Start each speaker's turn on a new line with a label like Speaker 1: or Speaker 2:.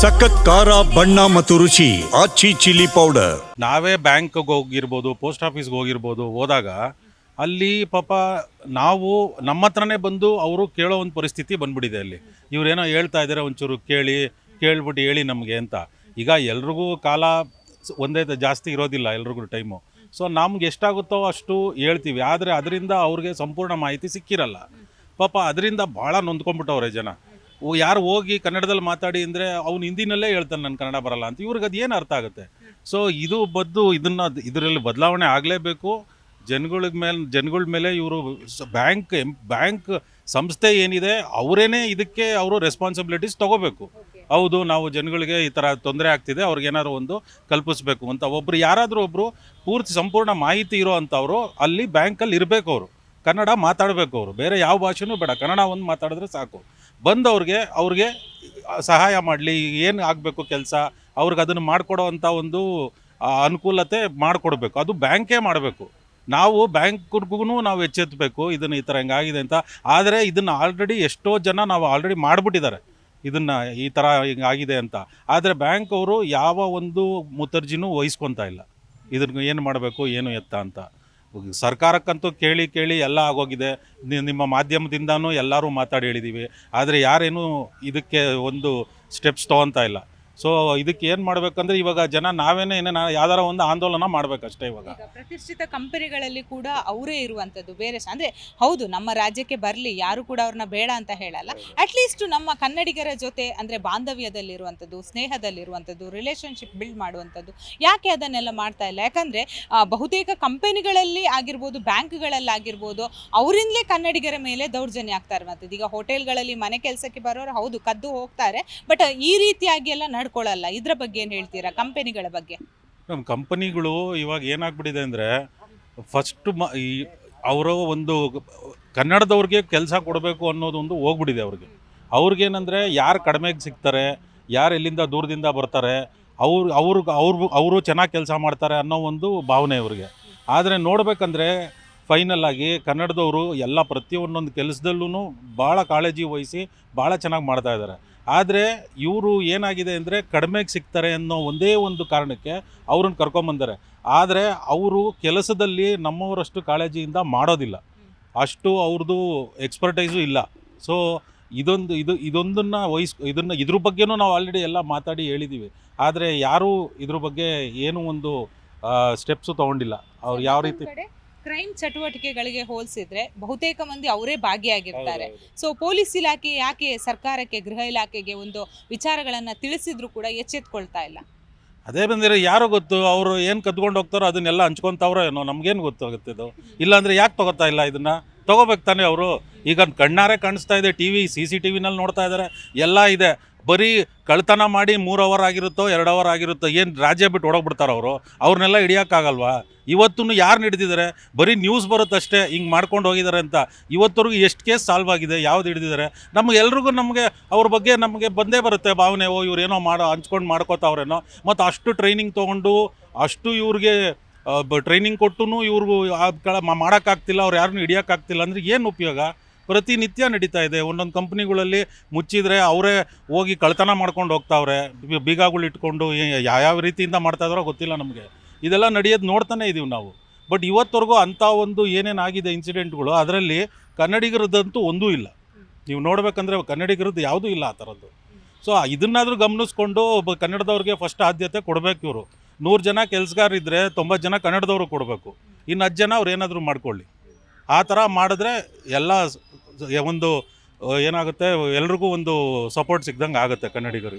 Speaker 1: ಸಖತ್ ಖಾರ, ಬಣ್ಣ ಮತ್ತು ರುಚಿ, ಆಚಿ ಚಿಲ್ಲಿ ಪೌಡರ್.
Speaker 2: ನಾವೇ ಬ್ಯಾಂಕ್ಗೆ ಹೋಗಿರ್ಬೋದು, ಪೋಸ್ಟ್ ಆಫೀಸ್ಗೆ ಹೋಗಿರ್ಬೋದು, ಹೋದಾಗ ಅಲ್ಲಿ ಪಾಪ ನಾವು ನಮ್ಮ ಹತ್ರನೇ ಬಂದು ಅವರು ಕೇಳೋ ಒಂದು ಪರಿಸ್ಥಿತಿ ಬಂದ್ಬಿಟ್ಟಿದೆ ಅಲ್ಲಿ. ಇವರೇನೋ ಹೇಳ್ತಾ ಇದ್ದಾರೆ ಒಂಚೂರು ಕೇಳಿ, ಕೇಳ್ಬಿಟ್ಟು ಹೇಳಿ ನಮಗೆ ಅಂತ. ಈಗ ಎಲ್ರಿಗೂ ಕಾಲ ಒಂದೇ ಜಾಸ್ತಿ ಇರೋದಿಲ್ಲ ಎಲ್ರಿಗೂ ಟೈಮು. ಸೊ ನಮ್ಗೆ ಎಷ್ಟಾಗುತ್ತೋ ಅಷ್ಟು ಹೇಳ್ತೀವಿ. ಆದರೆ ಅದರಿಂದ ಅವ್ರಿಗೆ ಸಂಪೂರ್ಣ ಮಾಹಿತಿ ಸಿಕ್ಕಿರಲ್ಲ. ಪಾಪ ಅದರಿಂದ ಭಾಳ ನೊಂದ್ಕೊಂಡ್ಬಿಟ್ಟವ್ರೆ ಜನ. ಯಾರು ಹೋಗಿ ಕನ್ನಡದಲ್ಲಿ ಮಾತಾಡಿ ಅಂದರೆ ಅವ್ನು ಹಿಂದಿನಲ್ಲೇ ಹೇಳ್ತಾನೆ ನನ್ನ ಕನ್ನಡ ಬರಲ್ಲ ಅಂತ. ಇವ್ರಿಗೆ ಅದು ಏನು ಅರ್ಥ ಆಗುತ್ತೆ? ಸೊ ಇದು ಬದ್ದು ಇದನ್ನು ಇದರಲ್ಲಿ ಬದಲಾವಣೆ ಆಗಲೇಬೇಕು. ಜನಗಳ್ಮೇಲೆ ಜನಗಳ ಮೇಲೆ ಇವರು ಬ್ಯಾಂಕ್ ಬ್ಯಾಂಕ್ ಸಂಸ್ಥೆ ಏನಿದೆ ಅವರೇನೆ ಇದಕ್ಕೆ ಅವರು ರೆಸ್ಪಾನ್ಸಿಬಿಲಿಟೀಸ್ ತಗೋಬೇಕು. ಹೌದು ನಾವು ಜನಗಳಿಗೆ ಈ ಥರ ತೊಂದರೆ ಆಗ್ತಿದೆ ಅವ್ರಿಗೇನಾದ್ರು ಒಂದು ಕಲ್ಪಿಸ್ಬೇಕು ಅಂತ. ಒಬ್ಬರು ಯಾರಾದರೂ ಒಬ್ಬರು ಪೂರ್ತಿ ಸಂಪೂರ್ಣ ಮಾಹಿತಿ ಇರೋ ಅಂಥವ್ರು ಅಲ್ಲಿ ಬ್ಯಾಂಕಲ್ಲಿ ಇರಬೇಕು ಅವರು. ಕನ್ನಡ ಮಾತಾಡಬೇಕು ಅವರು. ಬೇರೆ ಯಾವ ಭಾಷೆನೂ ಬೇಡ. ಕನ್ನಡ ಒಂದು ಮಾತಾಡಿದ್ರೆ ಸಾಕು. ಬಂದವ್ರಿಗೆ ಅವ್ರಿಗೆ ಸಹಾಯ ಮಾಡಲಿ. ಏನು ಆಗಬೇಕು ಕೆಲಸ? ಅವ್ರಿಗೆ ಅದನ್ನು ಮಾಡಿಕೊಡೋ ಅಂಥ ಒಂದು ಅನುಕೂಲತೆ ಮಾಡಿಕೊಡ್ಬೇಕು. ಅದು ಬ್ಯಾಂಕೇ ಮಾಡಬೇಕು. ನಾವು ಬ್ಯಾಂಕ್ಗೂ ನಾವು ಎಚ್ಚೆತ್ತಬೇಕು ಇದನ್ನು ಈ ಥರ ಹಿಂಗಾಗಿದೆ ಅಂತ. ಆದರೆ ಇದನ್ನು ಆಲ್ರೆಡಿ ಎಷ್ಟೋ ಜನ ನಾವು ಆಲ್ರೆಡಿ ಮಾಡಿಬಿಟ್ಟಿದ್ದಾರೆ. ಇದನ್ನು ಈ ಥರ ಹಿಂಗಾಗಿದೆ ಅಂತ. ಆದರೆ ಬ್ಯಾಂಕ್ ಅವರು ಯಾವ ಒಂದು ಮುತರ್ಜಿನೂ ವಹಿಸ್ಕೊತಾ ಇಲ್ಲ. ಇದನ್ನು ಏನು ಮಾಡಬೇಕು, ಏನು ಎತ್ತ ಅಂತ. ಸರ್ಕಾರಕ್ಕಂತೂ ಕೇಳಿ ಕೇಳಿ ಎಲ್ಲ ಆಗೋಗಿದೆ. ನಿಮ್ಮ ಮಾಧ್ಯಮದಿಂದನೂ ಎಲ್ಲರೂ ಮಾತಾಡಿ ಹೇಳಿದ್ದೀವಿ ಆದರೆ ಯಾರೇನು ಇದಕ್ಕೆ ಒಂದು ಸ್ಟೆಪ್ಸ್ ತೊಗೊತಾ ಇಲ್ಲ. ಸೊ ಇದಕ್ಕೆ ಏನು ಮಾಡಬೇಕಂದ್ರೆ ಇವಾಗ ಜನ ನಾವೇನೇ ಯಾವ್ದಾರ ಒಂದು ಆಂದೋಲನ ಮಾಡಬೇಕಷ್ಟೇ ಇವಾಗ.
Speaker 3: ಪ್ರತಿಷ್ಠಿತ ಕಂಪನಿಗಳಲ್ಲಿ ಕೂಡ ಅವರೇ ಇರುವಂಥದ್ದು ಬೇರೆ ಅಂದ್ರೆ ಹೌದು ನಮ್ಮ ರಾಜ್ಯಕ್ಕೆ ಬರಲಿ ಯಾರು ಕೂಡ ಅವ್ರನ್ನ ಬೇಡ ಅಂತ ಹೇಳಲ್ಲ. ಅಟ್ಲೀಸ್ಟ್ ನಮ್ಮ ಕನ್ನಡಿಗರ ಜೊತೆ ಅಂದ್ರೆ ಬಾಂಧವ್ಯದಲ್ಲಿರುವಂಥದ್ದು ಸ್ನೇಹದಲ್ಲಿರುವಂಥದ್ದು ರಿಲೇಶನ್ಶಿಪ್ ಬಿಲ್ಡ್ ಮಾಡುವಂಥದ್ದು ಯಾಕೆ ಅದನ್ನೆಲ್ಲ ಮಾಡ್ತಾ ಇಲ್ಲ? ಯಾಕಂದ್ರೆ ಬಹುತೇಕ ಕಂಪನಿಗಳಲ್ಲಿ ಆಗಿರ್ಬೋದು ಬ್ಯಾಂಕ್ಗಳಲ್ಲಾಗಿರ್ಬೋದು ಅವರಿಂದಲೇ ಕನ್ನಡಿಗರ ಮೇಲೆ ದೌರ್ಜನ್ಯ ಆಗ್ತಾ ಇರುವಂಥದ್ದು ಈಗ ಹೋಟೆಲ್ಗಳಲ್ಲಿ ಮನೆ ಕೆಲಸಕ್ಕೆ ಬರೋರು ಹೌದು ಕದ್ದು ಹೋಗ್ತಾರೆ ಬಟ್ ಈ ರೀತಿಯಾಗಿ ಎಲ್ಲ ನಡ್ಕೊಳ್ಳಲ್ಲ ಇದ್ರ ಬಗ್ಗೆ ಏನು ಹೇಳ್ತೀರಾ? ಕಂಪನಿಗಳ ಬಗ್ಗೆ.
Speaker 2: ನಮ್ಮ ಕಂಪನಿಗಳು ಇವಾಗ ಏನಾಗ್ಬಿಟ್ಟಿದೆ ಅಂದರೆ ಫಸ್ಟ್ ಮ ಈ ಅವರ ಒಂದು ಕನ್ನಡದವ್ರಿಗೆ ಕೆಲಸ ಕೊಡಬೇಕು ಅನ್ನೋದೊಂದು ಹೋಗ್ಬಿಟ್ಟಿದೆ ಅವ್ರಿಗೆ. ಅವ್ರಿಗೇನಂದರೆ, ಯಾರು ಕಡಿಮೆಗೆ ಸಿಗ್ತಾರೆ, ಯಾರು ಎಲ್ಲಿಂದ ದೂರದಿಂದ ಬರ್ತಾರೆ, ಅವ್ರು ಅವ್ರಿಗೆ ಅವ್ರು, ಅವರು ಚೆನ್ನಾಗಿ ಕೆಲಸ ಮಾಡ್ತಾರೆ ಅನ್ನೋ ಒಂದು ಭಾವನೆ ಅವ್ರಿಗೆ ಆದರೆ ನೋಡಬೇಕಂದ್ರೆ ಫೈನಲ್ ಆಗಿ ಕನ್ನಡದವರು ಎಲ್ಲ ಪ್ರತಿಯೊಂದೊಂದು ಕೆಲಸದಲ್ಲೂ ಭಾಳ ಕಾಳಜಿ ವಹಿಸಿ ಭಾಳ ಚೆನ್ನಾಗಿ ಮಾಡ್ತಾ ಇದ್ದಾರೆ ಆದರೆ ಇವರು ಏನಾಗಿದೆ ಅಂದರೆ ಕಡಿಮೆಗೆ ಸಿಗ್ತಾರೆ ಅನ್ನೋ ಒಂದೇ ಒಂದು ಕಾರಣಕ್ಕೆ ಅವ್ರನ್ನ ಕರ್ಕೊಂಬಂದರೆ ಆದರೆ ಅವರು ಕೆಲಸದಲ್ಲಿ ನಮ್ಮವರಷ್ಟು ಕಾಳಜಿಯಿಂದ ಮಾಡೋದಿಲ್ಲ. ಅಷ್ಟು ಅವ್ರದ್ದು ಎಕ್ಸ್ಪರ್ಟೈಸು ಇಲ್ಲ. ಸೊ ಇದೊಂದು ಇದು ಇದೊಂದನ್ನು ವಹಿಸ್ ಇದನ್ನು ಇದ್ರ ಬಗ್ಗೆನೂ ನಾವು ಆಲ್ರೆಡಿ ಎಲ್ಲ ಮಾತಾಡಿ ಹೇಳಿದ್ದೀವಿ ಆದರೆ ಯಾರೂ ಇದ್ರ ಬಗ್ಗೆ ಏನೂ ಒಂದು ಸ್ಟೆಪ್ಸು ತೊಗೊಂಡಿಲ್ಲ. ಅವ್ರು ಯಾವ ರೀತಿ
Speaker 3: ಕ್ರೈಮ್ ಚಟುವಟಿಕೆಗಳಿಗೆ ಹೋಲಿಸಿದ್ರೆ ಬಹುತೇಕ ಮಂದಿ ಅವರೇ ಭಾಗಿಯಾಗಿರ್ತಾರೆ. ಸೊ ಪೊಲೀಸ್ ಇಲಾಖೆ ಯಾಕೆ ಸರ್ಕಾರಕ್ಕೆ ಗೃಹ ಇಲಾಖೆಗೆ ಒಂದು ವಿಚಾರಗಳನ್ನು ತಿಳಿಸಿದ್ರು ಕೂಡ ಎಚ್ಚೆತ್ಕೊಳ್ತಾ ಇಲ್ಲ?
Speaker 2: ಅದೇ ಬಂದಿರೋ ಯಾರೋ ಗೊತ್ತು ಅವರು ಏನು ಕದ್ಕೊಂಡು ಹೋಗ್ತಾರೋ ಅದನ್ನೆಲ್ಲ ಹಂಚ್ಕೊಂತವ್ರೋ ಏನೋ ನಮ್ಗೇನು ಗೊತ್ತಾಗುತ್ತೆ ಇದು? ಇಲ್ಲಾಂದರೆ ಯಾಕೆ ತೊಗೋತಾ ಇಲ್ಲ ಇದನ್ನು? ತಗೋಬೇಕು ತಾನೇ ಅವರು? ಈಗ ಕಣ್ಣಾರೆ ಕಾಣಿಸ್ತಾ ಇದೆ T V C C T ವಿನಲ್ಲಿ ನೋಡ್ತಾ ಇದ್ದಾರೆ ಎಲ್ಲ ಇದೆ. ಬರೀ ಕಳ್ತನ ಮಾಡಿ ಮೂರು ಅವರ್ ಆಗಿರುತ್ತೋ, ಎರಡು ಅವರ್ ಆಗಿರುತ್ತೋ, ಏನು ರಾಜ್ಯ ಬಿಟ್ಟು ಹೊಡೋಗ್ಬಿಡ್ತಾರೆ ಅವರು? ಅವ್ರನ್ನೆಲ್ಲ ಹಿಡಿಯೋಕ್ಕಾಗಲ್ವಾ? ಇವತ್ತೂ ಯಾರು ಹಿಡಿದಿದ್ದಾರೆ? ಬರೀ ನ್ಯೂಸ್ ಬರುತ್ತಷ್ಟೇ, ಹಿಂಗೆ ಮಾಡ್ಕೊಂಡು ಹೋಗಿದ್ದಾರೆ ಅಂತ. ಇವತ್ತವರೆಗೂ ಎಷ್ಟು ಕೇಸ್ ಸಾಲ್ವ್ ಆಗಿದೆ, ಯಾವ್ದು ಹಿಡಿದಿದ್ದಾರೆ? ನಮಗೆಲ್ರಿಗೂ ನಮಗೆ, ಅವ್ರ ಬಗ್ಗೆ ನಮಗೆ ಬಂದೇ ಬರುತ್ತೆ ಭಾವನೆ, ಓ ಇವ್ರೇನೋ ಮಾಡೋ, ಹಂಚ್ಕೊಂಡು ಮಾಡ್ಕೋತಾವ್ರೇನೋ. ಮತ್ತು ಅಷ್ಟು ಟ್ರೈನಿಂಗ್ ತೊಗೊಂಡು, ಅಷ್ಟು ಇವ್ರಿಗೆ ಟ್ರೈನಿಂಗ್ ಕೊಟ್ಟು ಇವ್ರಿಗೂ ಮಾಡೋಕ್ಕಾಗ್ತಿಲ್ಲ, ಅವ್ರು ಯಾರನ್ನೂ ಹಿಡಿಯೋಕ್ಕಾಗ್ತಿಲ್ಲ. ಅಂದರೆ ಏನು ಉಪಯೋಗ? ಪ್ರತಿನಿತ್ಯ ನಡೀತಾ ಇದೆ. ಒಂದೊಂದು ಕಂಪ್ನಿಗಳಲ್ಲಿ ಮುಚ್ಚಿದ್ರೆ ಅವರೇ ಹೋಗಿ ಕಳ್ತನ ಮಾಡ್ಕೊಂಡು ಹೋಗ್ತಾವ್ರೆ. ಬೀಗಾಗಳು ಇಟ್ಕೊಂಡು ಯಾವ್ಯಾವ ರೀತಿಯಿಂದ ಮಾಡ್ತಾ ಇದಾರೋ ಗೊತ್ತಿಲ್ಲ ನಮಗೆ. ಇದೆಲ್ಲ ನಡೆಯೋದು ನೋಡ್ತಾನೆ ಇದೀವಿ ನಾವು. ಬಟ್ ಇವತ್ತವರೆಗೂ ಅಂಥ ಒಂದು ಏನೇನಾಗಿದೆ ಇನ್ಸಿಡೆಂಟ್ಗಳು ಅದರಲ್ಲಿ ಕನ್ನಡಿಗರದ್ದಂತೂ ಒಂದೂ ಇಲ್ಲ. ನೀವು ನೋಡಬೇಕಂದ್ರೆ ಕನ್ನಡಿಗರದ್ದು ಯಾವುದೂ ಇಲ್ಲ ಆ ಥರದ್ದು. ಸೊ ಇದನ್ನಾದರೂ ಗಮನಿಸ್ಕೊಂಡು ಒಬ್ಬ ಕನ್ನಡದವ್ರಿಗೆ ಫಸ್ಟ್ ಆದ್ಯತೆ ಕೊಡಬೇಕು ಇವರು. ನೂರು ಜನ ಕೆಲಸಗಾರ ಇದ್ದರೆ ತೊಂಬತ್ತು ಜನ ಕನ್ನಡದವರು ಕೊಡಬೇಕು. ಇನ್ನು ಹತ್ತು ಜನ ಅವ್ರು ಏನಾದರೂ ಮಾಡ್ಕೊಳ್ಳಿ. ಆ ಥರ ಮಾಡಿದ್ರೆ ಎಲ್ಲ ಒಂದು ಏನಾಗುತ್ತೆ ಎಲ್ರಿಗೂ ಒಂದು ಸಪೋರ್ಟ್ ಸಿಗ್ದಂಗೆ ಆಗುತ್ತೆ ಕನ್ನಡಿಗರಿಗೆ.